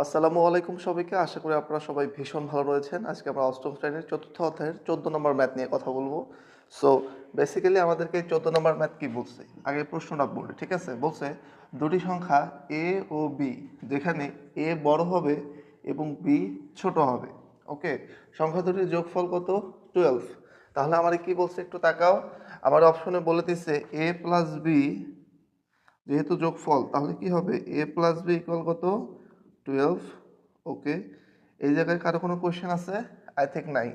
আসসালামু আলাইকুম সবাইকে। আশা করি আপনারা সবাই ভীষণ ভালো রয়েছেন। আজকে আমরা অষ্টম শ্রেণির চতুর্থ অধ্যায়ের চোদ্দ নম্বর ম্যাথ নিয়ে কথা বলব। সো বেসিক্যালি আমাদেরকে চোদ্দ নম্বর ম্যাথ কি বলছে? আগে প্রশ্নটা বলি, ঠিক আছে? বলছে, দুটি সংখ্যা এ ও বি যেখানে এ বড় হবে এবং বি ছোট হবে। ওকে সংখ্যা দুটির যোগফল কত? টুয়েলভ তাহলে আমার কি বলছে একটু তাকাও। আমার অপশনে বলে দিচ্ছে এ প্লাস বি যেহেতু যোগফল, তাহলে কি হবে? এ প্লাস বি ইকুয়াল কত? টুয়েলভ ওকে এই জায়গায় কারও কোনো কোয়েশ্চেন আছে? আই থিঙ্ক নাই।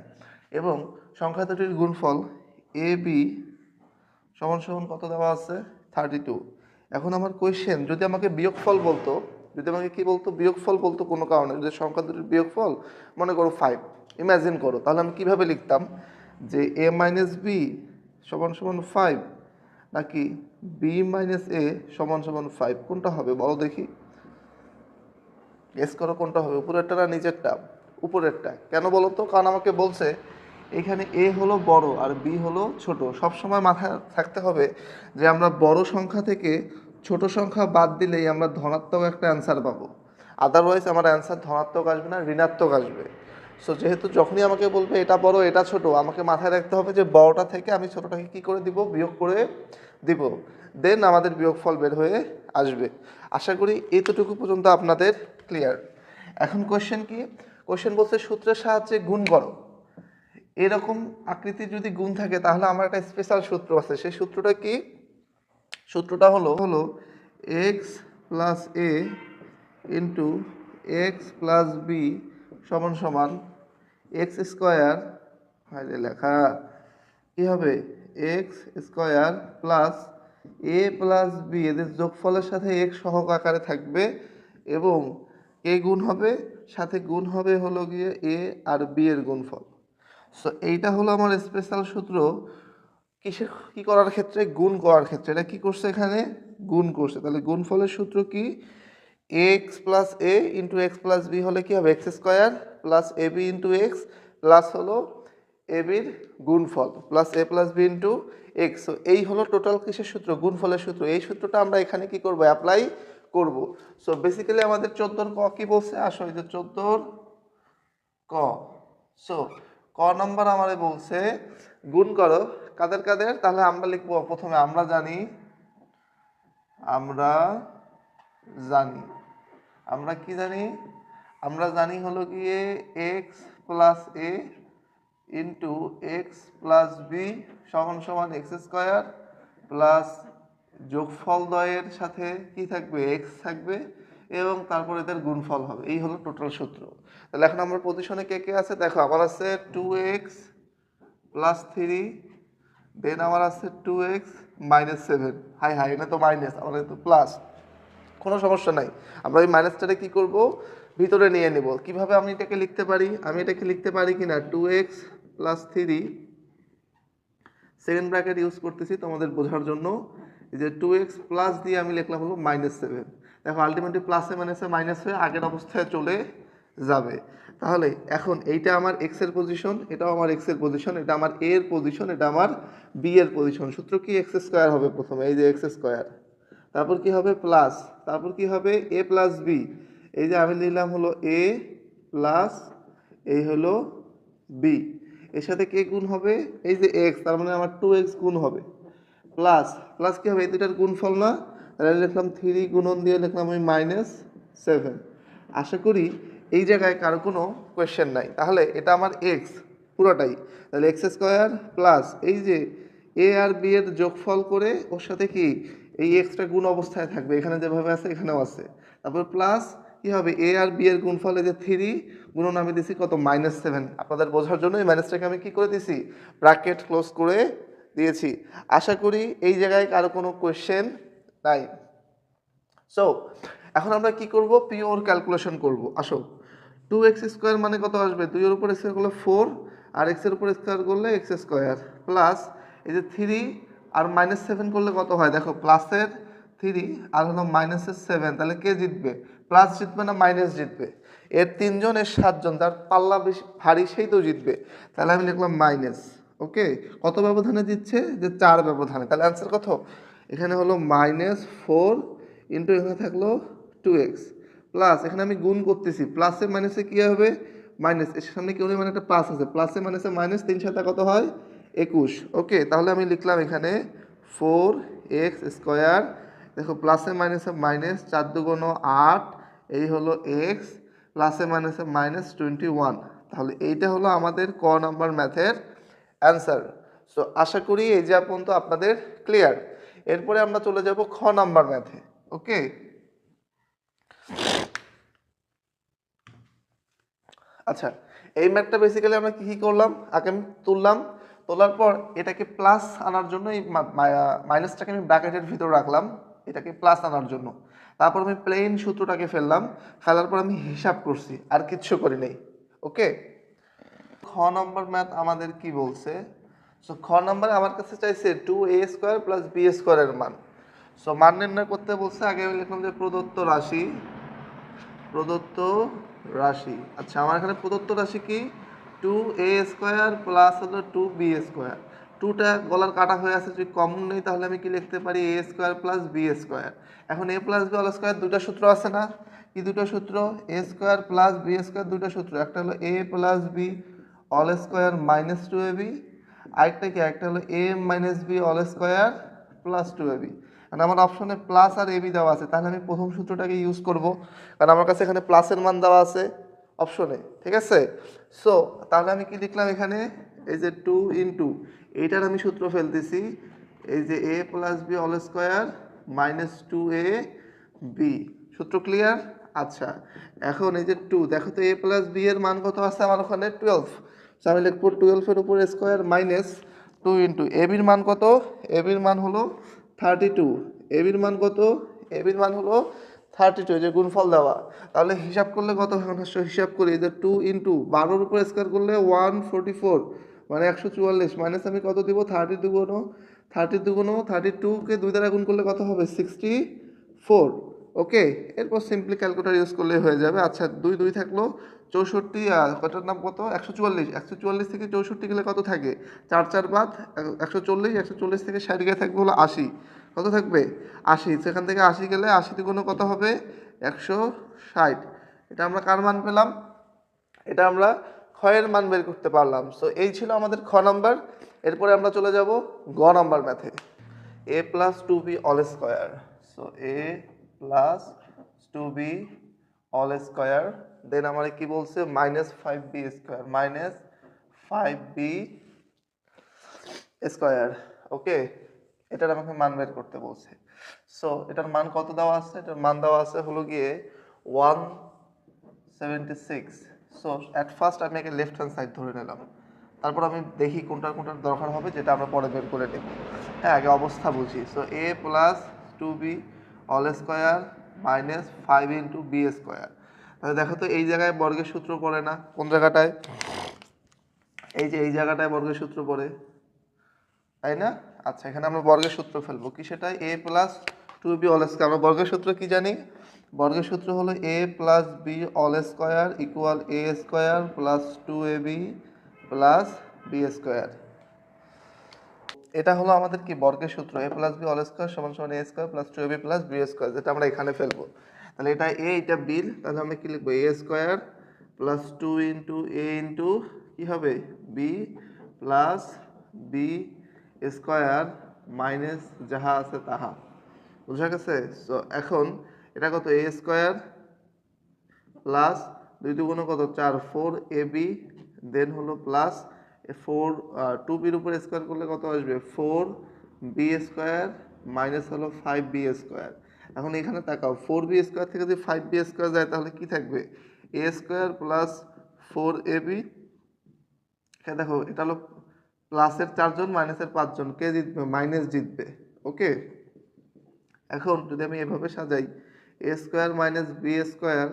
এবং সংখ্যা দুটির গুণফল এ বি সমান সমান কত দেওয়া আছে? থার্টি টু এখন আমার কোয়েশ্চেন যদি আমাকে বিয়োগফল বলতো, যদি আমাকে কি বলতো? বিয়োগফল বলতো কোনো কারণে, যদি সংখ্যা দুটির বিয়োগফল, মনে করো ফাইভ ইমাজিন করো, তাহলে আমি কীভাবে লিখতাম? যে এ মাইনাস বি সমান সমান ফাইভ নাকি বি মাইনাস এ সমান সমান ফাইভ কোনটা হবে? বলো দেখি। গেস করো কোনটা হবে, উপরেরটা না নিচেরটা? উপরেরটা। কেন বলো তো? কারণ আমাকে বলছে, এখানে এ হলো বড় আর বি হলো ছোট। সব সময় মাথায় থাকতে হবে যে আমরা বড় সংখ্যা থেকে ছোট সংখ্যা বাদ দিলেই আমরা ধনাত্মক একটা অ্যান্সার পাবো। আদারওয়াইজ আমার অ্যান্সার ধনাত্মক আসবে না, ঋণাত্মক আসবে। সো যেহেতু যখনই আমাকে বলবে এটা বড়, এটা ছোট, আমাকে মাথায় রাখতে হবে যে বড়টা থেকে আমি ছোটটাকে কি করে দিব? বিয়োগ করে দিব। দেন আমাদের বিয়োগফল বের হয়ে আসবে। আশা করি এতটুকু পর্যন্ত আপনাদের ক্লিয়ার এখন কোশ্চেন কি? কোশ্চেন বলছে, সূত্রের সাহায্যে গুণ করো। এরকম আকৃতি যদি গুণ থাকে, তাহলে আমার একটা স্পেশাল সূত্র আছে। সেই সূত্রটা কি? সূত্রটা হলো হলো X plus A into X plus B সমান সমান এক্স স্কোয়ার হাইরে লেখা, কি হবে? X square plus A plus B এদের যোগফলের সাথে এক্স সহক আকারে থাকবে এবং এ গুণ হবে, সাথে গুণ হবে হলো গিয়ে এ আর বি এর গুণফল। সো এইটা হলো আমার স্পেশাল সূত্র। কিসের, কি করার ক্ষেত্রে? গুণ করার ক্ষেত্রে। এটা কি করছে এখানে? গুণ করছে। তাহলে গুণফলের সূত্র কি? X plus A into X plus B হলে কি হবে? X square plus A B into X plus হলো এ বির গুণফল plus A plus B into X এই হলো টোটাল কিসের সূত্র? গুণফলের সূত্র। এই সূত্রটা আমরা এখানে কি করব? অ্যাপ্লাই করব। সো বেসিক্যালি আমাদের চোদ্দোর ক কি বলছে? আসো, এই যে চোদ্দোর ক। সো ক নম্বর আমারে বলছে, গুণ করো, কাদের কাদের? তাহলে আমরা লিখব, প্রথমে আমরা জানি আমরা জানি। আমরা কি জানি? আমরা জানি হলো গিয়ে X plus A into X plus B সমান সমান এক্স স্কোয়ার প্লাস যোগফল দয়ের সাথে কি থাকবে? এক্স থাকবে এবং তারপরে এদের গুণফল হবে। এই হলো টোটাল সূত্র। তাহলে এখন আমার পজিশনে কে কে আছে? দেখো, আমার আছে two X plus three then আমার আছে টু এক্স মাইনাস সেভেন হাই হাই, এটা তো মাইনাস আমার তো প্লাস কোনো সমস্যা নাই। আমরা এই মাইনাসটাকে কী করব? ভিতরে নিয়ে নেব। কীভাবে আমি এটাকে লিখতে পারি? আমি এটাকে লিখতে পারি কি না two X plus three second bracket use করতেছি তোমাদের বোঝার জন্য। এই যে টু এক্স প্লাস দিয়ে আমি লিখলাম হলো মাইনাস সেভেন দেখো আলটিমেটলি প্লাসে মাইনাসে মাইনাস হয়ে আগের অবস্থায় চলে যাবে। তাহলে এখন এইটা আমার এক্সের পজিশন এটাও আমার এক্সের পজিশন এটা আমার এ এর পজিশন এটা আমার বি এর পজিশন সূত্র কি এক্স স্কোয়ার হবে প্রথমে? এই যে এক্স স্কোয়ার তারপর কি হবে প্লাস তারপর কি হবে এ প্লাস বি এই যে আমি নিলাম হলো এ প্লাস এই হলো বি এর সাথে কে গুণ হবে, এই যে এক্স তার মানে আমার টু এক্স গুণ হবে। প্লাস প্লাস কী হবে? এই দুটার গুণফল না? তাহলে লিখলাম থ্রি গুণন দিয়ে লিখলাম আমি মাইনাস সেভেন আশা করি এই জায়গায় কারও কোনো কোয়েশ্চেন নাই। তাহলে এটা আমার এক্স পুরোটাই। তাহলে এক্স স্কোয়ার প্লাস এই যে এ আর বি এর যোগফল করে ওর সাথে কি এই এক্সটা গুণ অবস্থায় থাকবে? এখানে যেভাবে আছে, এখানেও আছে। তারপর প্লাস কী হবে? এ আর বি এর গুণফলে যে থ্রি গুণন আমি দিছি কত? মাইনাস সেভেন আপনাদের বোঝার জন্য এই মাইনাসটাকে আমি কী করে দিছি? ব্র্যাকেট ক্লোজ করে দিয়েছি। আশা করি এই জায়গায় কারও কোনো কোয়েশ্চেন নাই। সো এখন আমরা কি করব? পিওর ক্যালকুলেশন করব। আসো। টু এক্স স্কোয়ার মানে কত আসবে? দুইয়ের উপর স্কোয়ার করলে ফোর আর এক্সের উপর স্কোয়ার করলে এক্স স্কোয়ার প্লাস এই যে থ্রি আর মাইনাস সেভেন করলে কত হয়? দেখো প্লাসের থ্রি আর হলো মাইনাসের সেভেন তাহলে কে জিতবে? প্লাস জিতবে না মাইনাস জিতবে? এর তিনজন, এর সাতজন, যার পাল্লা বেশি, ভারী, সেই তো জিতবে। তাহলে আমি লিখলাম মাইনাস ওকে? কত ব্যবধানে দিচ্ছে? যে চার ব্যবধানে। তাহলে অ্যান্সার কত? এখানে হলো মাইনাস ফোর ইন্টু এখানে থাকল টু এক্স প্লাস এখানে আমি গুণ করতেছি। প্লাসে মাইনাসে কী হবে? মাইনাস এর সামনে কি মানে একটা প্লাস আছে? প্লাসে মাইনাসে মাইনাস তিন সাথে কত হয়? একুশ। ওকে, তাহলে আমি লিখলাম এখানে ফোর এক্স স্কোয়ার দেখো প্লাসে মাইনাসে মাইনাস চার দুগুণ আট, এই হলো এক্স প্লাসে মাইনাসে মাইনাস টোয়েন্টি ওয়ান তাহলে এইটা হলো আমাদের ক নাম্বার ম্যাথের অ্যান্সার। সো আশা করি এই যে পর্যন্ত আপনাদের ক্লিয়ার এরপরে আমরা চলে যাব খ নাম্বার ম্যাথে ওকে আচ্ছা এই ম্যাথটা বেসিক্যালি আমরা কি কী করলাম? আগে আমি তুললাম, তোলার পর এটাকে প্লাস আনার জন্য এই মাইনাসটাকে আমি ব্র্যাকেটের ভিতর রাখলাম, এটাকে প্লাস আনার জন্য। তারপর আমি প্লেন সূত্রটাকে ফেললাম, ফেলার পর আমি হিসাব করছি, আর কিচ্ছু করি নাই ওকে খ নম্বর ম্যাথ আমাদের কি বলছে? সো খ নম্বরে আমার কাছে চাইছে two A square plus B স্কোয়ারের মান। সো মান নির্ণয় করতে বলছে, আগে আমি লিখলাম যে প্রদত্ত রাশি। প্রদত্ত রাশি। আচ্ছা আমার এখানে প্রদত্ত রাশি কি? টু এ স্কোয়ার প্লাস হলো টু বি স্কোয়ার টুটা গলার কাটা হয়ে আছে, যদি কমন নেই, তাহলে আমি কি লিখতে পারি? A square plus B square এখন A plus B all square দুটো সূত্র আছে না? কি দুটো সূত্র? A square plus B square দুটো সূত্র। একটা হলো A plus B all square minus two A B আরেকটা কি একটা হলো A M minus B all square plus two A B কারণ আমার অপশনে প্লাস আর এবি দেওয়া আছে, তাহলে আমি প্রথম সূত্রটাকে ইউজ করব। কারণ আমার কাছে এখানে প্লাসের মান দেওয়া আছে অপশনে ঠিক আছে? সো তাহলে আমি কি লিখলাম এখানে? এই যে টু ইন্টু এইটার আমি সূত্র ফেলতেছি। এই যে A plus B all square minus two A B সূত্র ক্লিয়ার আচ্ছা এখন এই যে টু দেখো তো এ প্লাস বি এর মান কত আছে আমার ওখানে? টুয়েলভ সো আমি লিখব টুয়েলভের উপর স্কোয়ার মাইনাস টু ইন্টু এবির মান কত? এবির মান হলো থার্টি টু এবির মান কত? এবির মান হলো থার্টি টু যে গুণফল দেওয়া। তাহলে হিসাব করলে কত হিসাব করি। যে টু ইন্টু বারোর উপর স্কোয়ার করলে ওয়ান ফোরটি ফোর মানে একশো চুয়াল্লিশ। মাইনাস আমি কত দিব? থার্টি দুগুণ থার্টি দুগুণ থার্টি টুকে দুই দ্বারা গুণ করলে কত হবে? সিক্সটি ফোর ওকে, এরপর সিম্পলি ক্যালকুলেটার ইউজ করলে হয়ে যাবে। আচ্ছা দুই দুই থাকল চৌষট্টি আর কটার নাম কত? একশো চুয়াল্লিশ। একশো চুয়াল্লিশ থেকে চৌষট্টি গেলে কত থাকে? চার চার বাদ, একশো চল্লিশ একশো চল্লিশ থেকে ষাট গিয়ে থাকবে হলো আশি। কত থাকবে? আশি। সেখান থেকে আশি গেলে আশি দ্বিগুণ কত হবে? একশো ষাট। এটা আমরা কার মান পেলাম? এটা আমরা ক্ষয়ের মান বের করতে পারলাম। সো এই ছিল আমাদের খ নাম্বার এরপরে আমরা চলে যাব গ নাম্বার ম্যাথে A. Plus two B all square so A plus two B all square then আমার কি বলছে? Minus five B square minus five B square okay এটার আমাকে মান বের করতে বলছে। সো এটার মান কত দেওয়া আছে? এটার মান দেওয়া আছে হলো গিয়ে one seventy six so at first আমি একে লেফট হ্যান্ড সাইড ধরে নিলাম। তারপর আমি দেখি কোনটার কোনটার দরকার হবে, যেটা আমরা পরে বের করে নেব। হ্যাঁ আগে অবস্থা বুঝি। So A plus two B all square minus five into B square তাহলে দেখো তো এই জায়গায় বর্গের সূত্র পড়ে না। কোন জায়গাটায়? এই যে এই জায়গাটায় বর্গের সূত্র পড়ে। তাই না? আচ্ছা এখানে আমরা বর্গের সূত্র ফেলব। কি সেটা A plus two B all square আমরা বর্গের সূত্র কি জানি? বর্গের সূত্র হলো A plus B all square equal A square plus two A B plus B square এটা হলো আমাদের কি বর্গের সূত্র? A plus B all square সমান সমান A square plus two B plus B square যেটা আমরা এখানে ফেলব। তাহলে এটা এ এটা বি তাহলে আমরা কি লিখব? A square plus two into A into কী হবে? B plus B square minus যাহা আছে তাহা। বুঝা গেছে? সো এখন এটা কত? এ স্কোয়ার প্লাস দুই দুগুণ কত? চার ফোর এ বি দেন হলো প্লাস ফোর টু বির উপর স্কোয়ার করলে কত আসবে? ফোর বি স্কোয়ার মাইনাস হলো ফাইভ বি স্কোয়ার এখন এখানে তাকাও ফোর বি স্কোয়ার থেকে যদি ফাইভ বি স্কোয়ার যায়, তাহলে কি থাকবে? A square plus four A B দেখো, এটা হলো প্লাসের চারজন মাইনাসের পাঁচজন, কে জিতবে? মাইনাস জিতবে ওকে এখন যদি আমি এভাবে সাজাই A square minus B square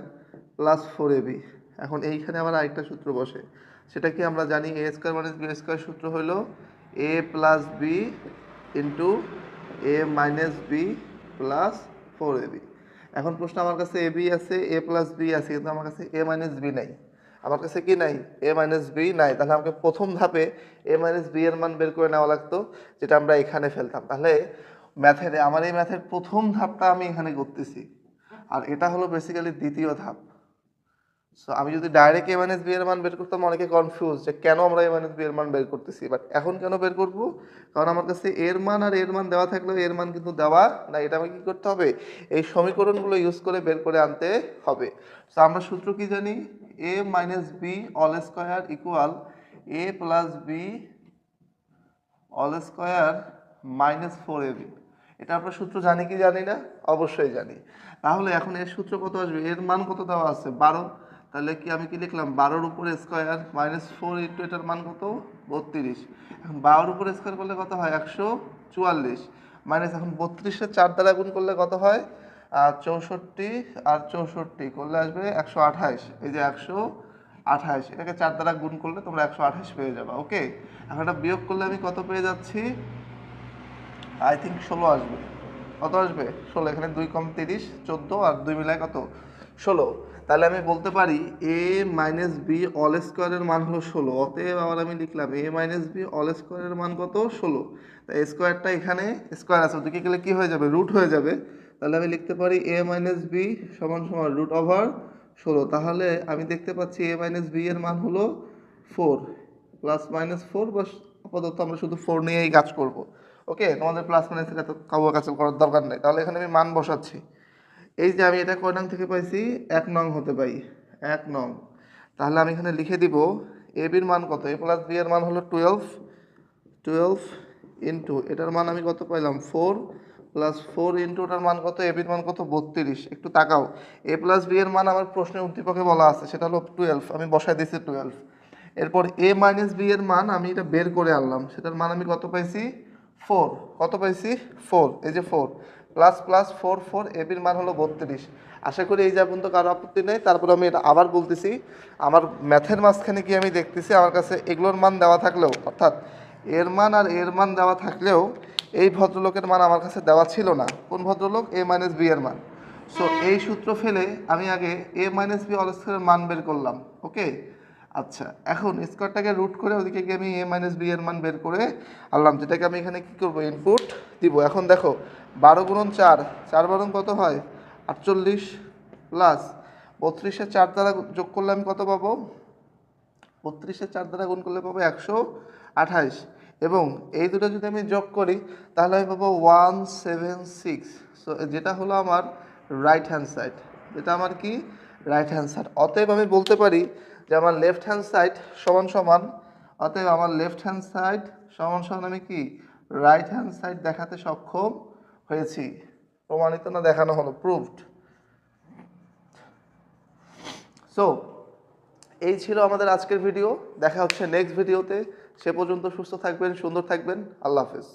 plus four A B এখন এইখানে আমার আরেকটা সূত্র বসে। সেটা কি আমরা জানি? A square minus B square সূত্র হলো A plus B into A minus B plus four A B এখন প্রশ্ন আমার কাছে এ বি আছে এ প্লাস বি আছে, কিন্তু আমার কাছে এ মাইনাস বি নাই। আমার কাছে কি নাই? এ মাইনাস বি নাই। তাহলে আমাকে প্রথম ধাপে এ মাইনাস বি এর মান বের করে নেওয়া লাগতো, যেটা আমরা এখানে ফেলতাম। তাহলে ম্যাথের আমার এই ম্যাথের প্রথম ধাপটা আমি এখানে করতেছি। আর এটা হলো বেসিক্যালি দ্বিতীয় ধাপ। সো আমি যদি ডাইরেক্ট এ মাইনাস বি এর মান বের করতাম, অনেকে কনফিউজ যে কেন আমরা এ মাইনাস বি এর মান বের করতেছি? বাট এখন কেন বের করব? কারণ আমার কাছে এর মান আর এর মান দেওয়া থাকলেও এর মান কিন্তু দেওয়া না এটা আমাকে কী করতে হবে? এই সমীকরণগুলো ইউজ করে বের করে আনতে হবে। সো আমরা সূত্র কি জানি? A minus B all square equal A plus B all square minus four A B এটা আমরা সূত্র জানি কি জানি না? অবশ্যই জানি। তাহলে এখন এর সূত্র কত আসবে? এর মান কত দেওয়া আছে? বারো। তাহলে কি আমি কি লিখলাম? বারোর উপরে স্কোয়ার মাইনাস ফোর ইন্টু এটার মান কত? বত্রিশ। এখন বারোর উপরে স্কোয়ার করলে কত হয়? একশো চুয়াল্লিশ। মাইনাস এখন বত্রিশের চার দ্বারা গুণ করলে কত হয়? আর চৌষট্টি আর চৌষট্টি করলে আসবে একশো আঠাইশ এই যে একশো আঠাইশ এটাকে চার দ্বারা গুণ করলে তোমরা একশো আঠাইশ পেয়ে যাবে ওকে এখন এটা বিয়োগ করলে আমি কত পেয়ে যাচ্ছি? আই থিঙ্ক ষোলো আসবে। কত আসবে? ষোলো। এখানে দুই কম তিরিশ, চোদ্দ, আর দুই মিলায় কত? ষোলো। তাহলে আমি বলতে পারি এ মাইনাস বি অল স্কোয়ারের মান হলো ষোলো। অতএব আবার আমি লিখলাম এ মাইনাস বি অল স্কোয়ারের মান কত? ষোলো। তাই স্কোয়ারটা এখানে স্কোয়ার আছে। ওদিকে গেলে কী হয়ে যাবে? রুট হয়ে যাবে। তাহলে আমি লিখতে পারি এ মাইনাস বি সমান সমান রুট ওভার ষোলো। তাহলে আমি দেখতে পাচ্ছি এ মাইনাস বি এর মান হলো ফোর প্লাস মাইনাস ফোর বা আপাতত আমরা শুধু ফোর নিয়েই কাজ করব। ওকে তোমাদের প্লাস মাইনাসের এত কাবু কাছে করার দরকার নেই। তাহলে এখানে আমি মান বসাচ্ছি। এই যে আমি এটা কয় থেকে পাইছি, এক নং হতে পাই, এক নং। তাহলে আমি এখানে লিখে দিব এ বির মান কত? এ প্লাস বি এর মান হলো টুয়েলভ টুয়েলভ ইন্টু এটার মান আমি কত পাইলাম? ফোর প্লাস ফোর ইন্টু ওটার মান কত? এ বির মান কত? বত্রিশ। একটু তাকাও। এ প্লাস বি এর মান আমার প্রশ্নের উদ্দীপকে বলা আছে, সেটা হলো টুয়েলভ আমি বসাই দিয়েছি টুয়েলভ এরপর এ মাইনাস বি এর মান আমি এটা বের করে আনলাম, সেটার মান আমি কত পাইছি? ফোর কত পাইছি? ফোর এই যে four plus plus four four A বির মান হলো বত্রিশ। আশা করি এই যা পর্যন্ত কারও আপত্তি নেই, তারপর আমি এটা আবার বলতেছি, আমার ম্যাথের মাঝখানে কি আমি দেখতেছি, আমার কাছে এগুলোর মান দেওয়া থাকলেও, অর্থাৎ এর মান আর এর মান দেওয়া থাকলেও এই ভদ্রলোকের মান আমার কাছে দেওয়া ছিল না। কোন ভদ্রলোক? এ মাইনাস বি এর মান। সো এই সূত্র ফেলে আমি আগে এ মাইনাস বি অল স্কোয়ারের মান বের করলাম ওকে আচ্ছা এখন স্কোয়ারটাকে রুট করে ওদিকে গিয়ে আমি এ মাইনাস বি এর মান বের করে আনলাম, যেটাকে আমি এখানে কী করব? ইনপুট দিব। এখন দেখো বারো গুণন চার চার বারণ কত হয়? আটচল্লিশ প্লাস বত্রিশের চার দ্বারা যোগ করলে আমি কত পাবো? বত্রিশের চার দ্বারা গুণ করলে পাবো একশো আঠাইশ। এবং এই দুটো যদি আমি যোগ করি, তাহলে আমি পাবো ওয়ান সেভেন সিক্স সো যেটা হলো আমার রাইট হ্যান্ড সাইড যেটা আমার কি? রাইট হ্যান্ড সাইড অতএব আমি বলতে পারি যে আমার লেফট হ্যান্ড সাইড সমান সমান, অতএব আমার লেফট হ্যান্ড সাইড সমান সমান আমি কি? রাইট হ্যান্ড সাইড দেখাতে সক্ষম হয়েছি। প্রমাণিত না দেখানো হলো প্রুভড সো এই ছিল আমাদের আজকের ভিডিও দেখা হচ্ছে নেক্সট ভিডিওতে সে পর্যন্ত সুস্থ থাকবেন, সুন্দর থাকবেন। আল্লাহ হাফেজ।